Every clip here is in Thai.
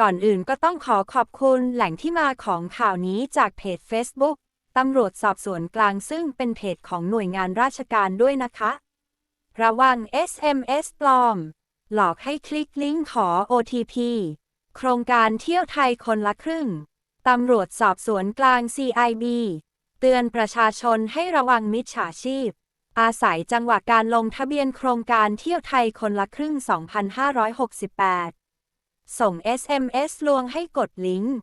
ก่อนอื่นก็ต้องขอขอบคุณแหล่งที่มาของข่าวนี้จากเพจ Facebook ตำรวจสอบสวนกลางซึ่งเป็นเพจของหน่วยงานราชการด้วยนะคะ ระวัง SMS ปลอม หลอกให้คลิกลิงก์ขอ OTP โครงการเที่ยวไทยคนละครึ่ง ตำรวจสอบสวนกลาง CIB เตือนประชาชนให้ระวังมิจฉาชีพ อาศัยจังหวะการลงทะเบียนโครงการเที่ยวไทยคนละครึ่ง 2568 ส่ง SMS ลวงให้กดลิงก์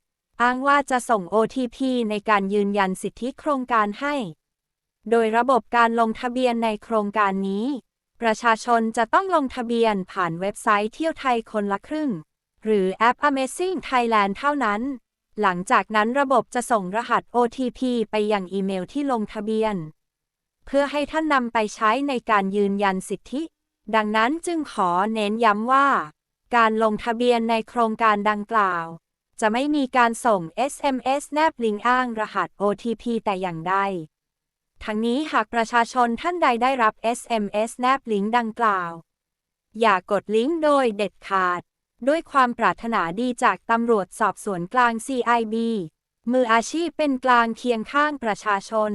อ้างว่าจะส่ง OTP ในการยืนยันสิทธิโครงการให้ โดยระบบการลงทะเบียนในโครงการนี้ ประชาชนจะต้องลงทะเบียนผ่านเว็บไซต์เที่ยวไทยคนละครึ่ง หรือแอป Amazing Thailand เท่านั้น หลังจากนั้นระบบจะส่งรหัส OTP ไปยังอีเมลที่ลงทะเบียน เพื่อให้ท่านนำไปใช้ในการยืนยันสิทธิ ดังนั้นจึงขอเน้นย้ำว่า การลงทะเบียนในโครงการดังกล่าว จะไม่มีการส่ง SMS แนบลิงก์อ้างรหัส OTP แต่อย่างใด ทั้งนี้หากประชาชนท่านใดได้รับ SMS แนบลิงก์ดังกล่าว อย่ากดลิงก์โดยเด็ดขาด ด้วยความปรารถนาดีจากตำรวจสอบสวนกลาง CIB มืออาชีพเป็นกลางเคียงข้างประชาชน